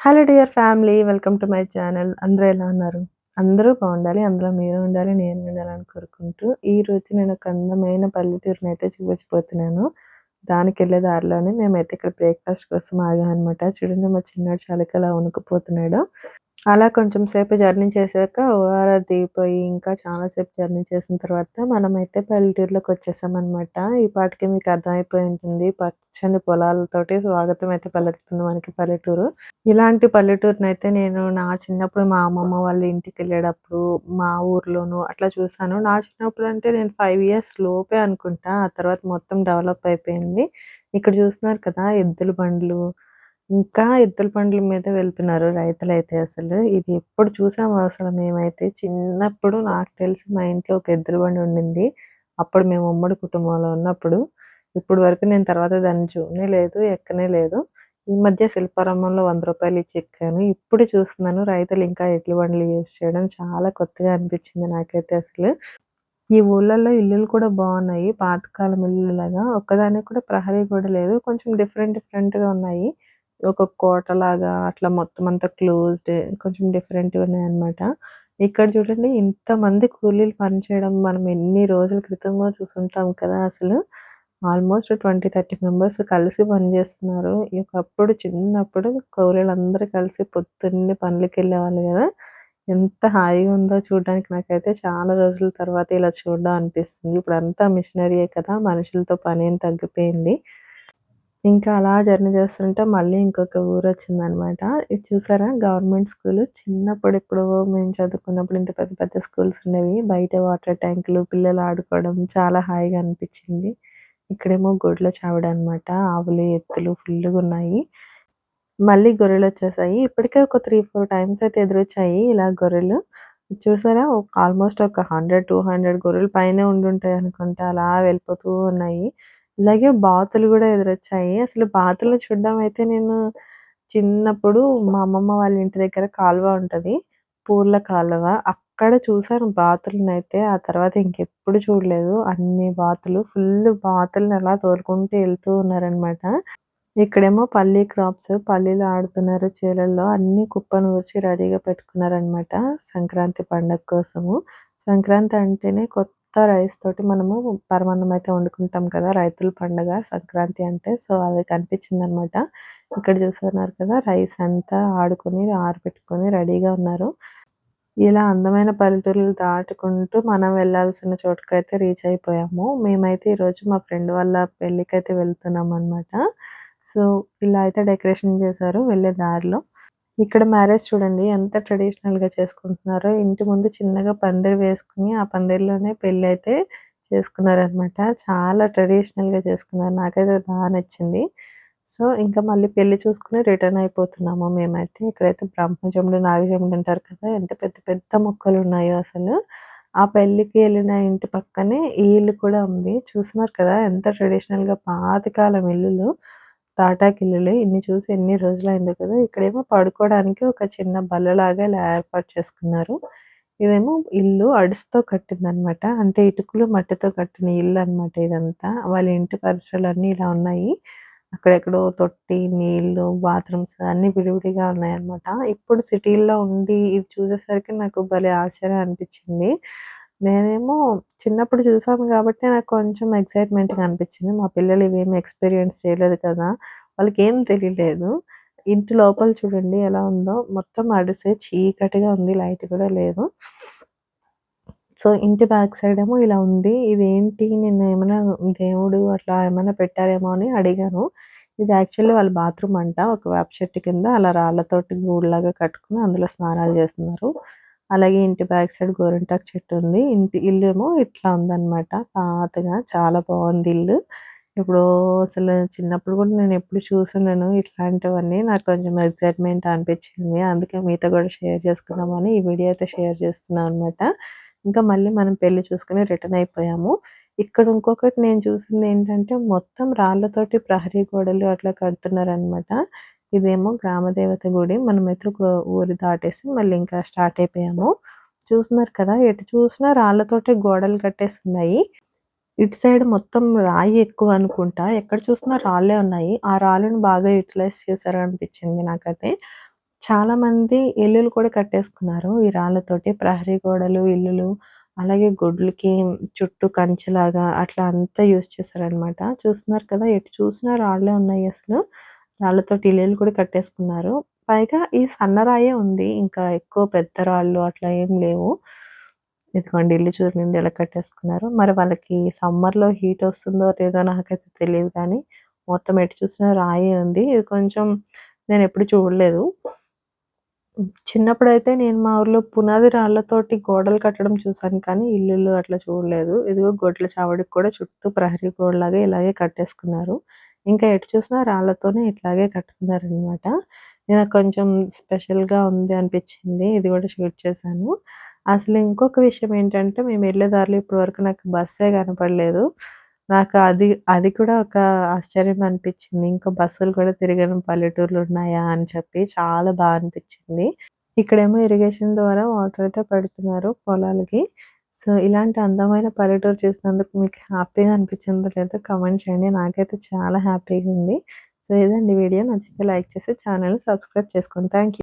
Hello dear family welcome to my channel అందరూ ఎలా ఉన్నారు? అందరూ బాగుండాలి. అందులో మీరు ఉండాలి నేను ఉండాలని కోరుకుంటూ ఈ రోజు నేను ఒక అందమైన పల్లెటూరుని అయితే చూపించిపోతున్నాను దానికి వెళ్ళే దారిలోనే మేమైతే ఇక్కడ బ్రేక్ఫాస్ట్ కోసం ఆగాం అనమాట చూడండి మా చిన్నాడు అలా వణుకుపోతున్నాడు. అలా కొంచెం సేపు జర్నీ చేశాక ఓఆర్ఆర్ దిగిపోయి ఇంకా చాలాసేపు జర్నీ చేసిన తర్వాత మనమైతే పల్లెటూరులోకి వచ్చేసామన్నమాట. ఈ పాటికి మీకు అర్థమైపోయి ఉంటుంది. పచ్చని పొలాలతోటి స్వాగతం అయితే పలుకుతుంది మనకి పల్లెటూరు. ఇలాంటి పల్లెటూరుని అయితే నేను నా చిన్నప్పుడు మా అమ్మమ్మ వాళ్ళ ఇంటికి వెళ్ళేటప్పుడు మా ఊర్లోనూ అట్లా చూసాను. నా చిన్నప్పుడు అంటే నేను ఫైవ్ ఇయర్స్ లోపే అనుకుంటా. ఆ తర్వాత మొత్తం డెవలప్ అయిపోయింది. ఇక్కడ చూస్తున్నారు కదా ఎద్దుల బండ్లు ఇంకా ఎద్దుల బండ్ల మీద వెళ్తున్నారు రైతులైతే అసలు. ఇది ఎప్పుడు చూసామో అసలు మేమైతే చిన్నప్పుడు నాకు తెలిసి మా ఇంట్లో ఒక ఎద్దుల బండి ఉండింది. అప్పుడు మేము ఉమ్మడి కుటుంబంలో ఉన్నప్పుడు. ఇప్పుడు వరకు నేను తర్వాత దాన్ని చూడనే లేదు, ఎక్కనే లేదు. ఈ మధ్య శిల్పారామంలో రూపాయలు ఇచ్చి ఎక్కాను. ఇప్పుడు చూస్తున్నాను రైతులు ఇంకా ఎడ్ల బండ్లు యూజ్ చేయడం చాలా కొత్తగా అనిపించింది నాకైతే అసలు. ఈ ఊళ్ళల్లో ఇల్లులు కూడా బాగున్నాయి పాతకాలం ఇల్లులాగా. ఒక్కదానికి కూడా ప్రహరీ కూడా లేదు. కొంచెం డిఫరెంట్ డిఫరెంట్‌గా ఉన్నాయి. ఒక కోటలాగా అట్లా మొత్తం అంతా క్లోజ్డ్ కొంచెం డిఫరెంట్‌గా ఉన్నాయన్నమాట. ఇక్కడ చూడండి ఇంతమంది కూలీలు పనిచేయడం మనం ఎన్ని రోజుల క్రితంగా చూసుంటాం కదా అసలు. ఆల్మోస్ట్ ట్వంటీ థర్టీ మెంబర్స్ కలిసి పనిచేస్తున్నారు. ఒకప్పుడు చిన్నప్పుడు కూలీలందరూ కలిసి పొద్దున్నే పనులకెళ్ళేవాళ్ళు కదా ఎంత హాయిగా ఉందో చూడడానికి నాకైతే చాలా రోజుల తర్వాత ఇలా చూడడం అనిపిస్తుంది. ఇప్పుడు అంతా మిషనరీయే కదా మనుషులతో పని ఏం తగ్గిపోయింది. ఇంకా అలా జర్నీ చేస్తుంటే మళ్ళీ ఇంకొక ఊరు వచ్చిందనమాట ఇది చూసారా గవర్నమెంట్ స్కూల్ చిన్నప్పుడు ఇప్పుడు మేము చదువుకున్నప్పుడు ఇంత పెద్ద పెద్ద స్కూల్స్ ఉండేవి. బయట వాటర్ ట్యాంకులు, పిల్లలు ఆడుకోవడం చాలా హాయిగా అనిపించింది. ఇక్కడేమో గొడ్ల అనమాట ఆవులు, ఎత్తులు ఫుల్లుగున్నాయి. మళ్ళీ గొర్రెలు వచ్చేసాయి ఇప్పటికే ఒక త్రీ ఫోర్ టైమ్స్ అయితే ఎదురొచ్చాయి ఇలా గొర్రెలు. చూసారా ఆల్మోస్ట్ ఒక హండ్రెడ్ టూ హండ్రెడ్ గొర్రెలు పైన ఉండుంటాయి అనుకుంటా. అలా వెళ్ళిపోతూ ఉన్నాయి. అలాగే బాతులు కూడా ఎదురొచ్చాయి. అసలు బాతులు చూడడం అయితే నేను చిన్నప్పుడు మా అమ్మమ్మ వాళ్ళ ఇంటి దగ్గర కాలువ ఉంటది. పూర్ల కాలువ. అక్కడ చూసాను బాతులనైతే. ఆ తర్వాత ఇంకెప్పుడు చూడలేదు. అన్ని బాతులు ఫుల్ బాతుల్ని అలా తోలుకుంటూ వెళ్తూ ఉన్నారనమాట. ఇక్కడేమో పల్లి క్రాప్స్. పల్లీలు ఆడుతున్నారు చేలల్లో. అన్నీ కుప్పనూర్చి రెడీగా పెట్టుకున్నారనమాట. సంక్రాంతి పండగ కోసము. సంక్రాంతి అంటేనే కొత్త కొత్త రైస్ తోటి మనము పరమాన్నం అయితే వండుకుంటాం కదా రైతుల పండుగ సంక్రాంతి అంటే. సో అది కనిపించింది అనమాట ఇక్కడ చూస్తున్నారు కదా రైస్ అంతా ఆడుకొని ఆరబెట్టుకొని రెడీగా ఉన్నారు. ఇలా అందమైన పల్లెటూరులు దాటుకుంటూ మనం వెళ్ళాల్సిన చోటుకైతే రీచ్ అయిపోయాము. మేమైతే ఈరోజు మా ఫ్రెండ్ వాళ్ళ పెళ్ళికైతే వెళ్తున్నాం అనమాట సో ఇలా అయితే డెకరేషన్ చేశారు వెళ్ళే దారిలో. ఇక్కడ మ్యారేజ్ చూడండి ఎంత ట్రెడిషనల్‌గా చేసుకుంటున్నారో. ఇంటి ముందు చిన్నగా పందిరి వేసుకొని, ఆ పందిరిలోనే పెళ్ళైతే చేసుకున్నారనమాట. చాలా ట్రెడిషనల్‌గా చేసుకున్నారు. నాకైతే బాగా నచ్చింది. సో, ఇంకా మళ్ళీ పెళ్ళి చూసుకుని రిటర్న్ అయిపోతున్నాము మేమైతే. ఇక్కడైతే బ్రహ్మజముడు, నాగజముడు అంటారు కదా! ఎంత పెద్ద పెద్ద మొక్కలు ఉన్నాయో అసలు. ఆ పెళ్ళికి వెళ్ళిన ఇంటి పక్కనే ఈ ఇల్లు కూడా ఉంది. చూస్తున్నారు కదా! ఎంత ట్రెడిషనల్‌గా పాతకాలం ఇల్లులు. తాటాకిల్లులే ఇన్ని చూసి ఎన్ని రోజులైందో కదా! ఇక్కడేమో పడుకోవడానికి ఒక చిన్న బల్లలాగా ఇలా ఏర్పాటు చేసుకున్నారు. ఇదేమో ఇల్లు అడుసుతో కట్టిందనమాట. అంటే ఇటుకలు, మట్టితో కట్టిన ఇల్లు అనమాట ఇదంతా. వాళ్ళ ఇంటి పరిసరాలన్నీ ఇలా ఉన్నాయి. అక్కడెక్కడో తొట్టి, నీళ్ళు, బాత్రూమ్స్ అన్నీ విడివిడిగా ఉన్నాయన్నమాట. ఇప్పుడు సిటీల్లో ఉండి ఇది చూసేసరికి నాకు భలే ఆశ్చర్యం అనిపించింది. నేనేమో చిన్నప్పుడు చూసాను కాబట్టి నాకు కొంచెం ఎక్సైట్‌మెంట్‌గా అనిపించింది. మా పిల్లలు ఇవేమి ఎక్స్‌పీరియన్స్ చేయలేదు కదా! వాళ్ళకి ఏం తెలియలేదు. ఇంటి లోపల చూడండి ఎలా ఉందో మొత్తం అడిసే చీకటిగా ఉంది. లైట్ కూడా లేదు. సో, ఇంటి బ్యాక్ సైడ్ ఏమో ఇలా ఉంది. ఇదేంటి నేను ఏమైనా దేవుడు అట్లా ఏమైనా పెట్టారేమో అని అడిగాను. ఇది యాక్చువల్లీ వాళ్ళ బాత్రూమ్ అంట. ఒక వేప చెట్టు కింద అలా రాళ్ళతోటి గూడులాగా కట్టుకొని అందులో స్నానాలు చేస్తున్నారు. అలాగే ఇంటి బ్యాక్ సైడ్ గోరింటాకు చెట్టు ఉంది. ఇంటి ఇల్లు ఏమో ఇట్లా ఉందన్నమాట. పాతగా చాలా బాగుంది ఇల్లు. ఇప్పుడు అసలు చిన్నప్పుడు కూడా నేను ఎప్పుడు చూసున్నాను ఇట్లాంటివన్నీ. నాకు కొంచెం ఎగ్జైట్మెంట్ అనిపించింది. అందుకే మీతో కూడా షేర్ చేసుకుందామని ఈ వీడియో అయితే షేర్ చేస్తున్నాను అనమాట. ఇంకా మళ్ళీ మనం పెళ్ళి చూసుకుని రిటర్న్ అయిపోయాము. ఇక్కడ ఇంకొకటి నేను చూసింది ఏంటంటే మొత్తం రాళ్ళతోటి ప్రహరీ గోడలు అట్లా కడుతున్నారనమాట. ఇదేమో గ్రామదేవత గుడి. మనం ఒక ఊరి దాటేసి మళ్ళీ ఇంకా స్టార్ట్ అయిపోయాము. చూస్తున్నారు కదా! ఎటు చూసినా రాళ్ళతోటే గోడలు కట్టేసి ఉన్నాయి ఇటు సైడ్ మొత్తం రాయి ఎక్కువ అనుకుంటా. ఎక్కడ చూసినా రాళ్ళే ఉన్నాయి. ఆ రాళ్ళను బాగా యుటిలైజ్ చేశారనిపించింది నాకైతే. చాలామంది ఇల్లులు కూడా కట్టేసుకున్నారు ఈ రాళ్ళతోటి. ప్రహరీ గోడలు, ఇల్లులు అలాగే గొడ్లకి చుట్టూ కంచెలాగా అట్లా అంతా యూజ్ చేశారనమాట. చూస్తున్నారు కదా! ఎటు చూసినా రాళ్ళే ఉన్నాయి అసలు. రాళ్ళతో ఇల్లులు కూడా కట్టేసుకున్నారు. పైగా ఈ సన్నరాయే ఉంది. ఇంకా ఎక్కువ పెద్ద రాళ్ళు అట్లా ఏం లేవు. ఇదిగోండి ఇల్లు చూడండి ఎలా కట్టేసుకున్నారు. మరి వాళ్ళకి సమ్మర్‌లో హీట్ వస్తుందో లేదో నాకైతే తెలియదు కానీ, మొత్తం ఎటు చూసినా రాయే ఉంది. ఇది కొంచెం నేను ఎప్పుడు చూడలేదు. చిన్నప్పుడైతే నేను మా ఊర్లో పునాది రాళ్ళతోటి గోడలు కట్టడం చూసాను కానీ, ఇల్లులు అట్లా చూడలేదు. ఇదిగో గొడ్ల చావడికి కూడా చుట్టూ ప్రహరీ గోడలాగా ఇలాగే కట్టేసుకున్నారు. ఇంకా ఎటు చూసినా రాళ్ళతోనే ఇట్లాగే కట్టుకున్నారనమాట. నాకు కొంచెం స్పెషల్‌గా ఉంది అనిపించింది ఇది కూడా షూట్ చేశాను. అసలు ఇంకొక విషయం ఏంటంటే, మేము వెళ్ళే దారిలో ఇప్పటివరకు నాకు బస్సే కనపడలేదు. నాకు అది అది కూడా ఒక ఆశ్చర్యం అనిపించింది ఇంకా బస్సులు కూడా తిరిగిన పల్లెటూర్లు ఉన్నాయా అని చెప్పి చాలా బాగా అనిపించింది ఇక్కడేమో ఇరిగేషన్ ద్వారా వాటర్ అయితే పెడుతున్నారు పొలాలకి. సో, ఇలాంటి అందమైన పల్లెటూరు చూసినందుకు మీకు హ్యాపీగా అనిపించిందో లేదో కమెంట్ చేయండి. నాకైతే చాలా హ్యాపీగా ఉంది. సో, ఇదండి వీడియో. నచ్చితే లైక్ చేసి ఛానల్ని సబ్స్క్రైబ్ చేసుకోండి. Thank you.